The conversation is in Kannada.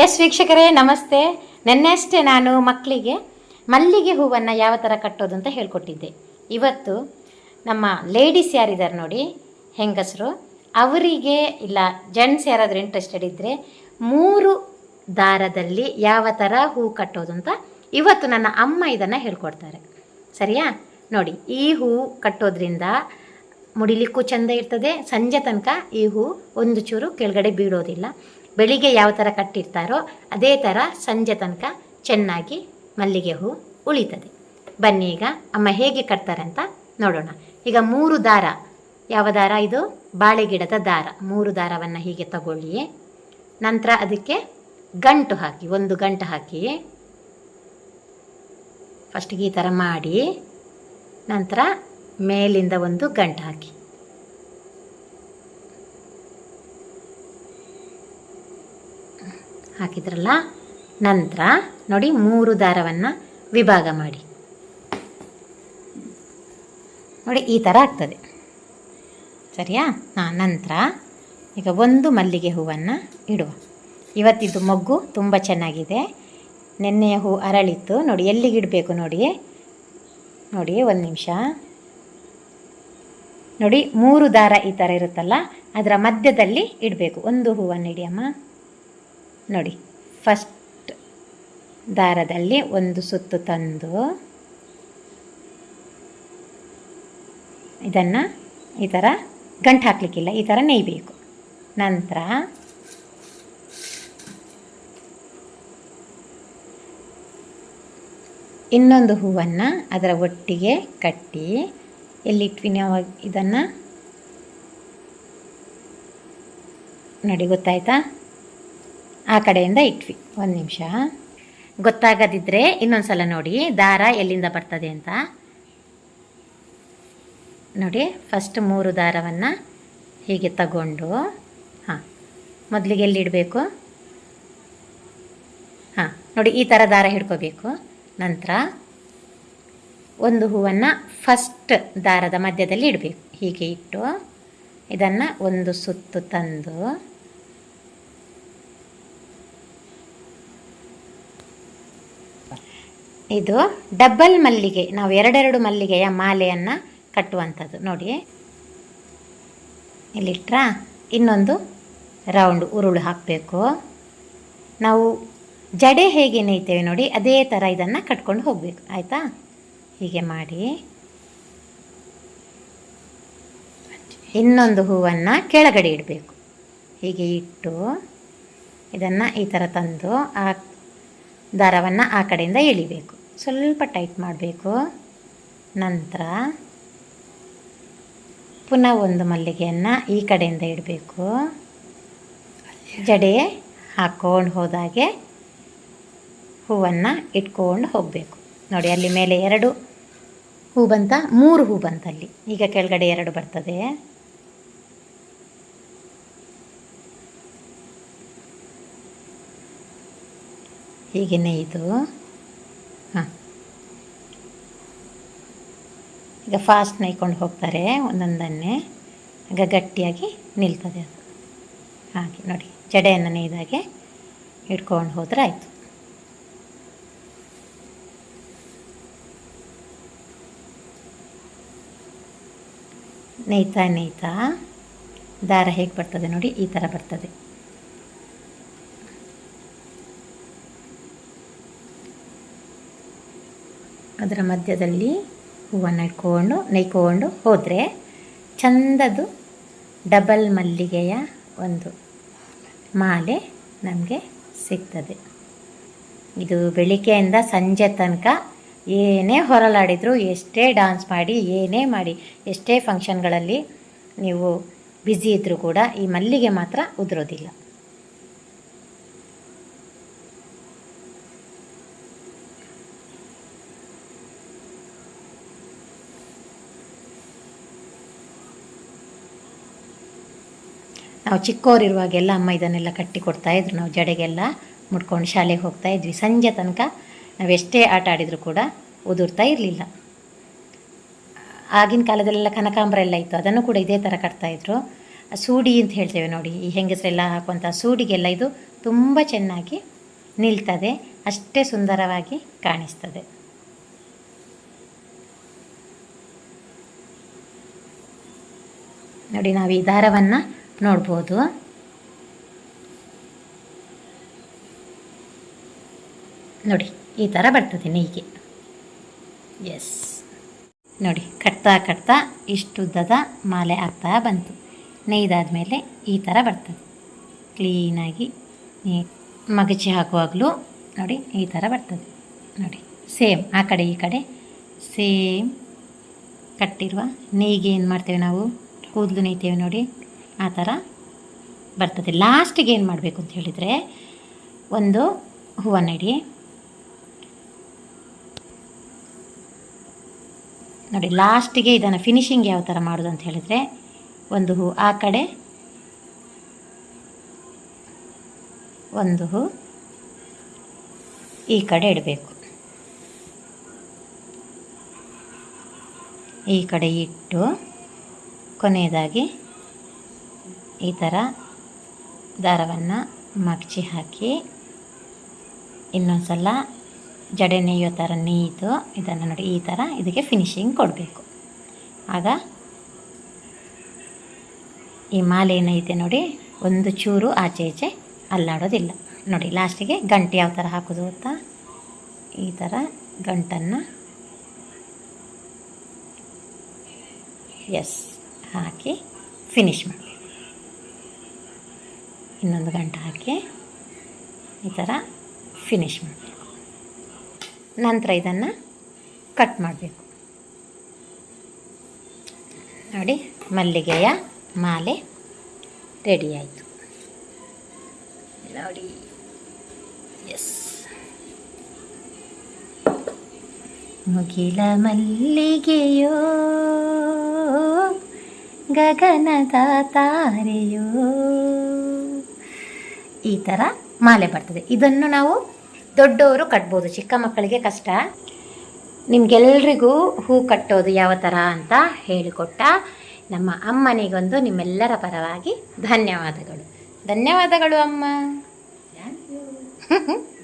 ಎಸ್ ವೀಕ್ಷಕರೇ, ನಮಸ್ತೆ. ನೆನ್ನೆಷ್ಟೇ ನಾನು ಮಕ್ಕಳಿಗೆ ಮಲ್ಲಿಗೆ ಹೂವನ್ನು ಯಾವ ಥರ ಕಟ್ಟೋದು ಅಂತ ಹೇಳ್ಕೊಟ್ಟಿದ್ದೆ. ಇವತ್ತು ನಮ್ಮ ಲೇಡೀಸ್ ಯಾರಿದ್ದಾರೆ ನೋಡಿ, ಹೆಂಗಸರು, ಅವರಿಗೆ ಇಲ್ಲ ಜೆಂಟ್ಸ್ ಯಾರಾದರೂ ಇಂಟ್ರೆಸ್ಟೆಡ್ ಇದ್ದರೆ ಮೂರು ದಾರದಲ್ಲಿ ಯಾವ ಥರ ಹೂ ಕಟ್ಟೋದು ಅಂತ ಇವತ್ತು ನನ್ನ ಅಮ್ಮ ಇದನ್ನು ಹೇಳ್ಕೊಡ್ತಾರೆ. ಸರಿಯಾ? ನೋಡಿ, ಈ ಹೂ ಕಟ್ಟೋದ್ರಿಂದ ಮುಡಿಲಿಕ್ಕೂ ಚೆಂದ ಇರ್ತದೆ. ಸಂಜೆ ತನಕ ಈ ಹೂ ಒಂದು ಚೂರು ಕೆಳಗಡೆ ಬೀಳೋದಿಲ್ಲ. ಬೆಳಿಗ್ಗೆ ಯಾವ ಥರ ಕಟ್ಟಿರ್ತಾರೋ ಅದೇ ಥರ ಸಂಜೆ ತನಕ ಚೆನ್ನಾಗಿ ಮಲ್ಲಿಗೆ ಹೂ ಉಳಿತದೆ. ಬನ್ನಿ ಈಗ ಅಮ್ಮ ಹೇಗೆ ಕಟ್ತಾರೆ ಅಂತ ನೋಡೋಣ. ಈಗ ಮೂರು ದಾರ. ಯಾವ ದಾರ ಇದು? ಬಾಳೆ ಗಿಡದ ದಾರ. ಮೂರು ದಾರವನ್ನು ಹೀಗೆ ತಗೊಳ್ಳಿ ನಂತರ ಅದಕ್ಕೆ ಗಂಟು ಹಾಕಿ, ಒಂದು ಗಂಟು ಹಾಕಿ ಫಸ್ಟಿಗೆ ಈ ಥರ ಮಾಡಿ, ನಂತರ ಮೇಲಿಂದ ಒಂದು ಗಂಟು ಹಾಕಿ. ಹಾಕಿದ್ರಲ್ಲ? ನಂತರ ನೋಡಿ ಮೂರು ದಾರವನ್ನು ವಿಭಾಗ ಮಾಡಿ. ನೋಡಿ ಈ ಥರ ಆಗ್ತದೆ. ಸರಿಯಾ? ಹಾಂ, ನಂತರ ಈಗ ಒಂದು ಮಲ್ಲಿಗೆ ಹೂವನ್ನು ಇಡುವ. ಇವತ್ತಿದ್ದು ಮೊಗ್ಗು ತುಂಬ ಚೆನ್ನಾಗಿದೆ. ನೆನ್ನೆಯ ಹೂ ಅರಳಿತ್ತು. ನೋಡಿ, ಎಲ್ಲಿಗೆ ಇಡಬೇಕು ನೋಡಿ ನೋಡಿ ಒಂದು ನಿಮಿಷ. ನೋಡಿ, ಮೂರು ದಾರ ಈ ಥರ ಇರುತ್ತಲ್ಲ, ಅದರ ಮಧ್ಯದಲ್ಲಿ ಇಡಬೇಕು. ಒಂದು ಹೂವನ್ನು ಇಡಿಯಮ್ಮ ನೋಡಿ ಫಸ್ಟ್ ದಾರದಲ್ಲಿ ಒಂದು ಸುತ್ತು ತಂದು ಇದನ್ನು ಈ ಥರ ಗಂಟು ಹಾಕಲಿಕ್ಕಿಲ್ಲ, ಈ ಥರ ನೇಯ್ಬೇಕು. ನಂತರ ಇನ್ನೊಂದು ಹೂವನ್ನು ಅದರ ಒಟ್ಟಿಗೆ ಕಟ್ಟಿ ಎಲ್ಲಿಟ್ವಿ ನಾವು ಇದನ್ನು? ನೋಡಿ, ಗೊತ್ತಾಯ್ತಾ? ಆ ಕಡೆಯಿಂದ ಇಟ್ವಿ. ಒಂದು ನಿಮಿಷ. ಗೊತ್ತಾಗದಿದ್ದರೆ ಇನ್ನೊಂದು ಸಲ ನೋಡಿ, ದಾರ ಎಲ್ಲಿಂದ ಬರ್ತದೆ ಅಂತ. ನೋಡಿ ಫಸ್ಟ್ ಮೂರು ದಾರವನ್ನು ಹೀಗೆ ತಗೊಂಡು, ಹಾಂ, ಮೊದಲಿಗೆ ಎಲ್ಲಿಡಬೇಕು ಹಾಂ, ನೋಡಿ, ಈ ಥರ ದಾರ ಹಿಡ್ಕೋಬೇಕು. ನಂತರ ಒಂದು ಹೂವನ್ನು ಫಸ್ಟ್ ದಾರದ ಮಧ್ಯದಲ್ಲಿ ಇಡಬೇಕು. ಹೀಗೆ ಇಟ್ಟು, ಇದನ್ನು ಒಂದು ಸುತ್ತು ತಂದು ಇದು ಡಬಲ್ ಮಲ್ಲಿಗೆ, ನಾವು ಎರಡೆರಡು ಮಲ್ಲಿಗೆಯ ಮಾಲೆಯನ್ನು ಕಟ್ಟುವಂಥದ್ದು. ನೋಡಿ. ಇಲ್ಲಿಟ್ರ ಇನ್ನೊಂದು ರೌಂಡ್ ಉರುಳು ಹಾಕಬೇಕು. ನಾವು ಜಡೆ ಹೇಗೆ ನೇಯ್ತೇವೆ ನೋಡಿ, ಅದೇ ಥರ ಇದನ್ನು ಕಟ್ಕೊಂಡು ಹೋಗಬೇಕು. ಆಯಿತಾ? ಹೀಗೆ ಮಾಡಿ. ಇನ್ನೊಂದು ಹೂವನ್ನು ಕೆಳಗಡೆ ಇಡಬೇಕು. ಹೀಗೆ ಇಟ್ಟು ಇದನ್ನು ಈ ಥರ ತಂದು ಆ ದಾರವನ್ನು ಆ ಕಡೆಯಿಂದ ಎಳಿಬೇಕು. ಸ್ವಲ್ಪ ಟೈಟ್ ಮಾಡಬೇಕು. ನಂತರ ಪುನಃ ಒಂದು ಮಲ್ಲಿಗೆಯನ್ನು ಈ ಕಡೆಯಿಂದ ಇಡಬೇಕು. ಜಡೆ ಹಾಕ್ಕೊಂಡು ಹೋದಾಗೆ ಹೂವನ್ನು ಇಟ್ಕೊಂಡು ಹೋಗಬೇಕು. ನೋಡಿ, ಅಲ್ಲಿ ಮೇಲೆ ಎರಡು ಹೂ ಬಂತ, ಮೂರು ಹೂ ಬಂತಲ್ಲಿ ಈಗ ಕೆಳಗಡೆ ಎರಡು ಬರ್ತದೆ. ಹೀಗೆ ನೇಯ್ದು ಈಗ ಫಾಸ್ಟ್ ನೈಕೊಂಡು ಹೋಗ್ತಾರೆ, ಒಂದೊಂದನ್ನೇ. ಆಗ ಗಟ್ಟಿಯಾಗಿ ನಿಲ್ತದೆ ಅದು. ಹಾಗೆ ನೋಡಿ, ಜಡೆಯನ್ನು ನೇಯ್ದಾಗೆ ಇಟ್ಕೊಂಡು ಹೋದ್ರೆ ಆಯಿತು. ನೇಯ್ತಾ ನೇಯ್ತಾ ದಾರ ಹೇಗೆ ಬರ್ತದೆ ನೋಡಿ, ಈ ಥರ ಬರ್ತದೆ. ಅದರ ಮಧ್ಯದಲ್ಲಿ ಹೂವನ್ನು ಇಟ್ಕೊಂಡು ನೆಯ್ಕೊಂಡು ಹೋದರೆ ಚಂದದ್ದು ಡಬಲ್ ಮಲ್ಲಿಗೆಯ ಒಂದು ಮಾಲೆ ನಮಗೆ ಸಿಗ್ತದೆ. ಇದು ಬೆಳಿಗ್ಗೆಯಿಂದ ಸಂಜೆ ತನಕ ಏನೇ ಹೊರಲಾಡಿದ್ರು ಎಷ್ಟೇ ಡಾನ್ಸ್ ಮಾಡಿ, ಏನೇ ಮಾಡಿ, ಎಷ್ಟೇ ಫಂಕ್ಷನ್ಗಳಲ್ಲಿ ನೀವು ಬ್ಯುಸಿ ಇದ್ದರೂ ಕೂಡ ಈ ಮಲ್ಲಿಗೆ ಮಾತ್ರ ಉದುರೋದಿಲ್ಲ. ನಾವು ಚಿಕ್ಕವರಿರುವಾಗೆಲ್ಲ ಅಮ್ಮ ಇದನ್ನೆಲ್ಲ ಕಟ್ಟಿ ಕೊಡ್ತಾ ಇದ್ರು. ನಾವು ಜಡೆಗೆಲ್ಲ ಮುಟ್ಕೊಂಡು ಶಾಲೆಗೆ ಹೋಗ್ತಾ ಇದ್ವಿ. ಸಂಜೆ ತನಕ ನಾವೆಷ್ಟೇ ಆಟ ಆಡಿದರೂ ಕೂಡ ಉದುರ್ತಾ ಇರಲಿಲ್ಲ. ಆಗಿನ ಕಾಲದಲ್ಲೆಲ್ಲ ಕನಕಾಂಬರ ಎಲ್ಲ ಇತ್ತು. ಅದನ್ನು ಕೂಡ ಇದೇ ಥರ ಕಟ್ತಾಯಿದ್ರು ಸೂಡಿ ಅಂತ ಹೇಳ್ತೇವೆ ನೋಡಿ, ಈ ಹೆಂಗಸರೆಲ್ಲ ಹಾಕುವಂಥ ಸೂಡಿಗೆಲ್ಲ ಇದು ತುಂಬ ಚೆನ್ನಾಗಿ ನಿಲ್ತದೆ, ಅಷ್ಟೇ ಸುಂದರವಾಗಿ ಕಾಣಿಸ್ತದೆ. ನೋಡಿ, ನಾವು ಈ ದಾರವನ್ನು ನೋಡ್ಬೋದು. ನೋಡಿ, ಈ ಥರ ಬರ್ತದೆ ನೇಯ್ಗೆ. ಎಸ್ ನೋಡಿ, ಕಟ್ತಾ ಕಟ್ತಾ ಇಷ್ಟುದ್ದದ ಮಾಲೆ ಆಗ್ತಾ ಬಂತು. ನೇಯ್ದಾದ ಮೇಲೆ ಈ ಥರ ಬರ್ತದೆ. ಕ್ಲೀನಾಗಿ ನೀ ಮಗಚಿ ಹಾಕುವಾಗಲೂ ನೋಡಿ, ಈ ಥರ ಬರ್ತದೆ. ನೋಡಿ ಸೇಮ್ ಆ ಕಡೆ ಈ ಕಡೆ ಸೇಮ್ ಕಟ್ಟಿರುವ ನೇಯ್ಗೆ ಏನು ಮಾಡ್ತೇವೆ ನಾವು? ಕೂದಲು ನೇಯ್ತೇವೆ ನೋಡಿ. ಆ ಥರ ಬರ್ತದೆ. ಲಾಸ್ಟಿಗೆ ಏನು ಮಾಡಬೇಕು ಅಂತ ಹೇಳಿದರೆ ಒಂದು ಹೂವನ್ನಡಿ ನೋಡಿ, ಲಾಸ್ಟಿಗೆ ಇದನ್ನು ಫಿನಿಶಿಂಗ್ ಯಾವ ಥರ ಮಾಡೋದು ಅಂತ ಹೇಳಿದರೆ ಒಂದು ಹೂ ಆ ಕಡೆ, ಒಂದು ಹೂ ಈ ಕಡೆ ಇಡಬೇಕು. ಈ ಕಡೆ ಇಟ್ಟು ಕೊನೆಯದಾಗಿ ಈ ಥರ ದಾರವನ್ನು ಮಗ್ಚಿ ಹಾಕಿ ಇನ್ನೊಂದು ಸಲ ಜಡೆ ನೇಯೋ ಥರ ನೇಯ್ದು ಇದನ್ನು ನೋಡಿ, ಈ ಥರ ಇದಕ್ಕೆ ಫಿನಿಶಿಂಗ್ ಕೊಡಬೇಕು. ಆಗ ಈ ಮಾಲೆ ಏನೈತೆ ನೋಡಿ, ಒಂದು ಚೂರು ಆಚೆ ಈಚೆ ಅಲ್ಲಾಡೋದಿಲ್ಲ. ನೋಡಿ, ಲಾಸ್ಟಿಗೆ ಗಂಟು ಯಾವ ಥರ ಹಾಕೋದು ಗೊತ್ತಾ? ಈ ಥರ ಗಂಟನ್ನು ಎಸ್ ಹಾಕಿ ಫಿನಿಶ್ ಮಾಡಬೇಕು. ಇನ್ನೊಂದು ಗಂಟೆ ಹಾಕಿ ಈ ಥರ ಫಿನಿಶ್ ಮಾಡಬೇಕು. ನಂತರ ಇದನ್ನು ಕಟ್ ಮಾಡಬೇಕು. ನೋಡಿ, ಮಲ್ಲಿಗೆಯ ಮಾಲೆ ರೆಡಿ ಆಯಿತು. ನೋಡಿ ಎಸ್ ಮುಗಿಲ ಮಲ್ಲಿಗೆಯೋ, ಗಗನದ ತಾರೆಯೋ ಈ ಥರ ಮಾಲೆ ಬರ್ತದೆ. ಇದನ್ನು ನಾವು ದೊಡ್ಡವರು ಕಟ್ಬೋದು. ಚಿಕ್ಕ ಮಕ್ಕಳಿಗೆ ಕಷ್ಟ. ನಿಮಗೆಲ್ರಿಗೂ ಹೂ ಕಟ್ಟೋದು ಯಾವ ಥರ ಅಂತ ಹೇಳಿಕೊಟ್ಟ ನಮ್ಮ ಅಮ್ಮನಿಗೊಂದು ನಿಮ್ಮೆಲ್ಲರ ಪರವಾಗಿ ಧನ್ಯವಾದಗಳು. ಧನ್ಯವಾದಗಳು ಅಮ್ಮ.